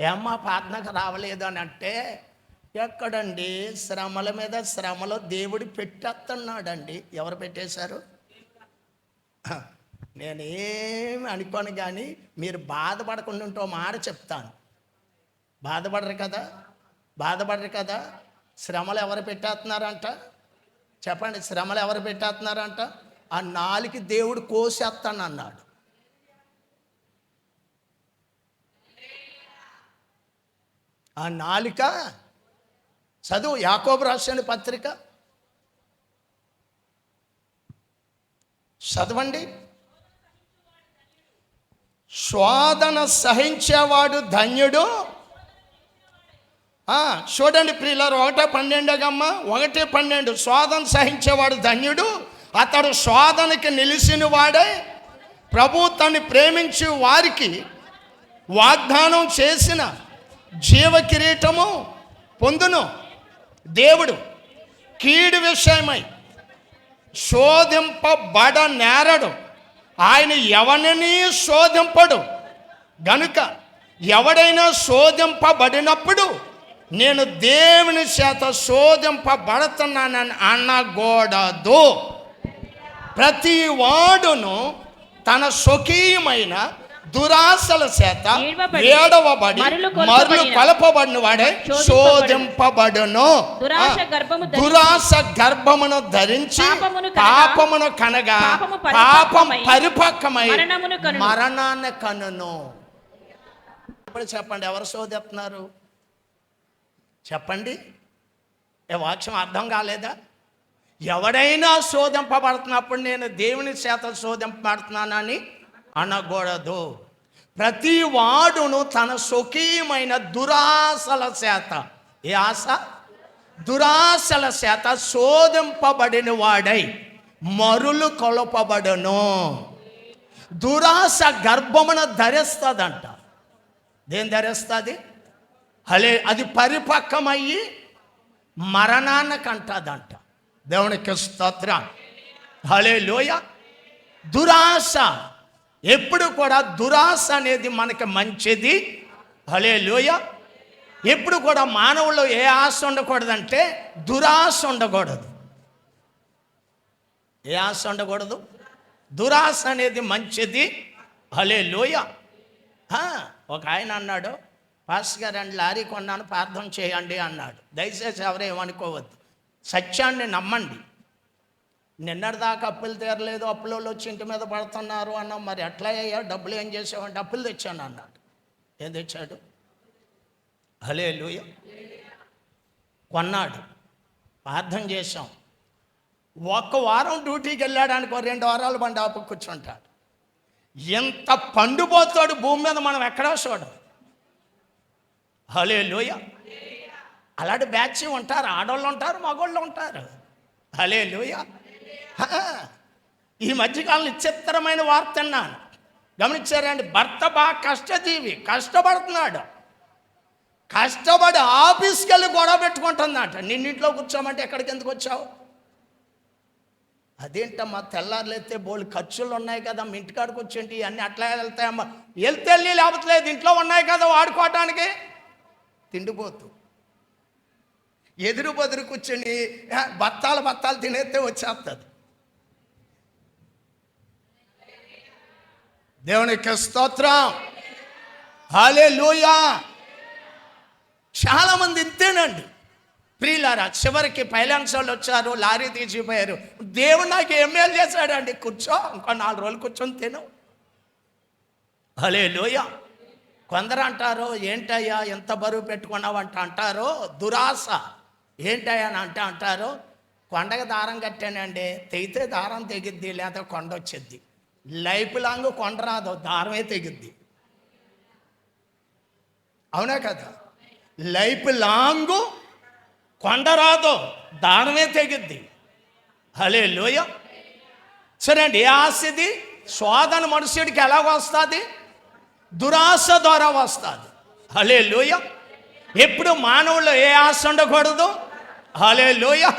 ఏమ్మా ప్రార్థనకు రావలేదు అని అంటే ఎక్కడండి? శ్రమల మీద శ్రమలో దేవుడు పెట్టేస్తున్నాడండి. ఎవరు పెట్టేశారు? నేనేమి అనుకోను కానీ మీరు బాధపడకుండా ఉంటో మాట చెప్తాను. బాధపడరు కదా? బాధపడరు కదా? శ్రమలు ఎవరు పెట్టేస్తున్నారంట? చెప్పండి శ్రమలు ఎవరు పెట్టేస్తున్నారంట? ఆ నాలుగు దేవుడు కోసేస్తాను అన్నాడు ఆ నాలిక చదువు యాకోబు రాసిన పత్రిక. చదవండి. శోధన సహించేవాడు ధన్యుడు. చూడండి ప్రియులారు ఒకటే పన్నెండుగమ్మ ఒకటే పన్నెండు. శోధన సహించేవాడు ధన్యుడు. అతడు శోధనకి నిలిచిన వాడే. ప్రభు ప్రేమించి ప్రేమించే వారికి వాగ్దానం చేసిన జీవ కిరీటము పొందును. దేవుడు కీడు విషయమై శోధింపబడ నేరడు. ఆయన ఎవరిని శోధింపడు? గనుక ఎవడైనా శోధింపబడినప్పుడు నేను దేవుని చేత శోధింపబడుతున్నానని అనకూడదు. ప్రతి వాడును తన స్వకీయమైన దురాశల చేత ఏడవబడి, మరులు కొలపబడిన వాడే శోధింపబడును. దురాశ గర్భమును ధరించి పాపమును కనగా, పాపం పరిపక్వమై. మరణాన్ని కనును. ఇప్పుడు చెప్పండి ఎవరు శోధిస్తున్నారు? చెప్పండి. ఏ వాక్యం అర్థం కాలేదా? ఎవడైనా శోధింపబడుతున్నప్పుడు నేను దేవుని చేత శోధింపబడుతున్నానని అనకూడదు ప్రతి వాడును తన స్వకీయమైన దురాశల చేత ఏ ఆశ? దురాశల చేత శోధింపబడిన వాడై మరులు కొలపబడును. దురాశ గర్భమున ధరిస్తుందంట. దేని ధరిస్తుంది? హలే అది పరిపక్వమయ్యి మరణానికి అంటదంట దేవునికి స్తోత్ర. హలే లోయ. దురాశ ఎప్పుడు కూడా దురాశ అనేది మనకి మంచిది. హలే లోయ ఎప్పుడు కూడా మానవుల్లో ఏ ఆశ ఉండకూడదంటే దురాశ ఉండకూడదు. ఏ ఆశ ఉండకూడదు? దురాశ అనేది మంచిది. హలే లోయ ఒక ఆయన అన్నాడు పాస్టర్ గారు అండి లారీ కొన్నాను ప్రార్థన చేయండి అన్నాడు. దయచేసి ఎవరేమనుకోవద్దు సత్యాన్ని నమ్మండి. నిన్నటిదాకా అప్పులు తీరలేదు అప్పులో వచ్చి ఇంటి మీద పడుతున్నారు అన్నాం మరి ఎట్లా అయ్యా? డబ్బులు ఏం చేసామంటే అప్పులు తెచ్చాను అన్నాడు. ఏం తెచ్చాడు? హలే లూయ కొన్నాడు. ప్రార్థన చేశాం. ఒక్క వారం డ్యూటీకి వెళ్ళాడానికి ఒక రెండు వారాలు బండి ఆపు కూర్చుంటాడు. ఎంత పండుపోతాడు భూమి మీద మనం ఎక్కడా చూడం హలే లూయ అలాంటి బ్యాచ్ ఉంటారు ఆడవాళ్ళు ఉంటారు మగవాళ్ళు ఉంటారు. హలే లూయ ఈ మధ్యకాలంలో విచిత్రమైన వార్త అన్నాను. గమనించారండి భర్త బాగా కష్టజీవి కష్టపడుతున్నాడు. కష్టపడి ఆఫీస్కి వెళ్ళి గొడవ పెట్టుకుంటుందట నిన్నింట్లో కూర్చోమంటే ఎక్కడికి ఎందుకు వచ్చావు? అదేంటమ్మా? తెల్లారులైతే బోళ్ళు ఖర్చులు ఉన్నాయి కదా మీ ఇంటికాడికి వచ్చేంటి అన్నీ అట్లా వెళ్తాయమ్మా. వెళ్తే వెళ్ళి లేకపోతే ఇంట్లో ఉన్నాయి కదా వాడుకోవటానికి? తిండిపోతూ. ఎదురు బదురు కూర్చొని బత్తాలు బత్తాలు తినేస్తే వచ్చేస్తుంది దేవునికి స్తోత్రం. హాలే చాలా మంది ఇంతేనండి. ప్రియులారా చివరికి పైలాన్స్ వాళ్ళు వచ్చారు లారీ తీసిపోయారు. దేవుడు నాకు ఏం మేలు చేశాడండి? కూర్చో ఇంకో నాలుగు రోజులు కూర్చొని తిను. హలే లోయ కొందరు అంటారు ఏంటయ్యా ఎంత బరువు పెట్టుకున్నావు అంట అంటారు దురాశ. ఏంటని అని అంటే అంటారు కొండకు దారం కట్టానండి. తెగితే దారం తెగిద్ది లేదా కొండ వచ్చిద్ది. లైఫ్ లాంగ్ కొండ రాదు దారమే తెగిద్ది. అవునా కదా? లైఫ్ లాంగ్ కొండ రాదు దారమే తెగిద్ది. హలే లోయ సరే అండి ఏ ఆశ ఇది శోధన మనుషుడికి ఎలా వస్తుంది? దురాశ ద్వారా వస్తుంది. హలే లోయ ఎప్పుడు మానవుల్లో ఏ ఆశ ఉండకూడదు? హలే లోయ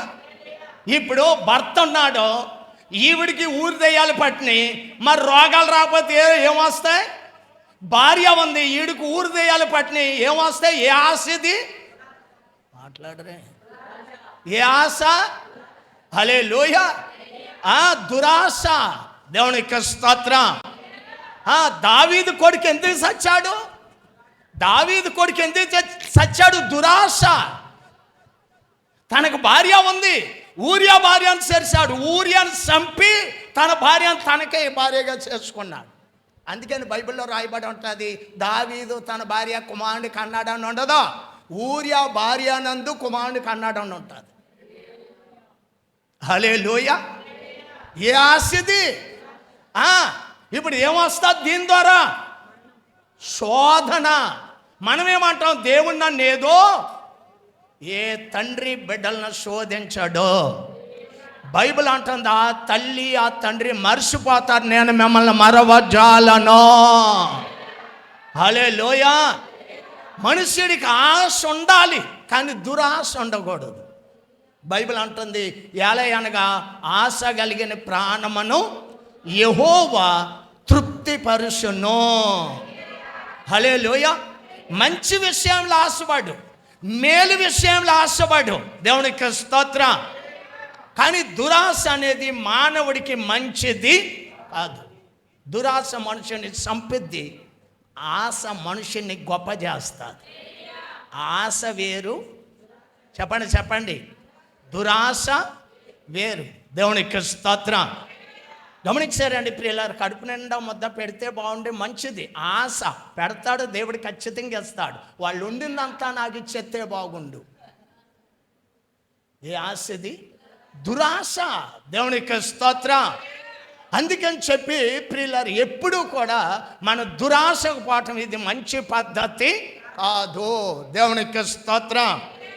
ఇప్పుడు భర్త ఉన్నాడు ఈవిడికి ఊరి దయ్యాలు పట్టినాయి మరి రోగాలు రాకపోతే ఏ- ఏమొస్తాయి? భార్య ఉంది ఈడికి ఊరు దేయాలు పట్టిన ఏమొస్తాయి? ఏ ఆశ ఇది? మాట్లాడరే. ఏ ఆశ? హలే లోయ ఆ దురాశ. దేవునికి స్తోత్రం. దావీదు కొడుకు ఎందుకు సచ్చాడు దావీదు కొడుకు ఎందుకు సచ్చాడు దురాశ. తనకు భార్య ఉంది. ఊరియా భార్యను చేశాడు ఊరియాను చంపి తన భార్యను తనకే భార్యగా చేసుకున్నాడు. అందుకని బైబిల్లో రాయబడి ఉంటుంది దావీదు తన భార్య కుమారుని కన్నాడని ఉండదు? ఊరియా భార్య నందు కుమారుని కన్నాడని ఉంటుంది. హలే లోయ ఏ ఆశది ఆ, ఇప్పుడు ఏమొస్తుంది దీని ద్వారా? శోధన. మనమేమంటాం? దేవుడు నన్ను ఏదో ఏ తండ్రి బిడ్డలను శోధించడో? బైబిల్ అంటుంది ఆ తల్లి ఆ తండ్రి మర్చిపోతారు నేను మిమ్మల్ని మరవజాలను. హలే లోయ మనుషుడికి ఆశ ఉండాలి కానీ దురాశ ఉండకూడదు. బైబిల్ అంటుంది ఎలా అనగా ఆశ కలిగిన ప్రాణమును యహోవా తృప్తిపరుషును హలే లోయ మంచి విషయంలో ఆశపడు. మేలు విషయంలో ఆశపడు దేవునికి స్తోత్ర. కానీ దురాశ అనేది మానవుడికి మంచిది కాదు. దురాశ మనుషుని సంపిద్ది ఆశ మనుషుని గొప్ప చేస్తుంది. ఆశ వేరు. చెప్పండి చెప్పండి. దురాశ వేరు. దేవునికి స్తోత్రం. గమనించారండి ప్రియులారు కడుపు నిండా ముద్ద పెడితే బాగుండే మంచిది. ఆశ పెడతాడు దేవుడు ఖచ్చితంగా ఇస్తాడు. వాళ్ళు ఉండిందంతా నాకు ఇచ్చేస్తే బాగుండు. ఏ ఆశది దురాశ. దేవునికి స్తోత్రం. అందుకని చెప్పి ప్రియులారు ఎప్పుడూ కూడా మన దురాశకు పాఠం ఇది మంచి పద్ధతి కాదు. దేవునికి స్తోత్రం.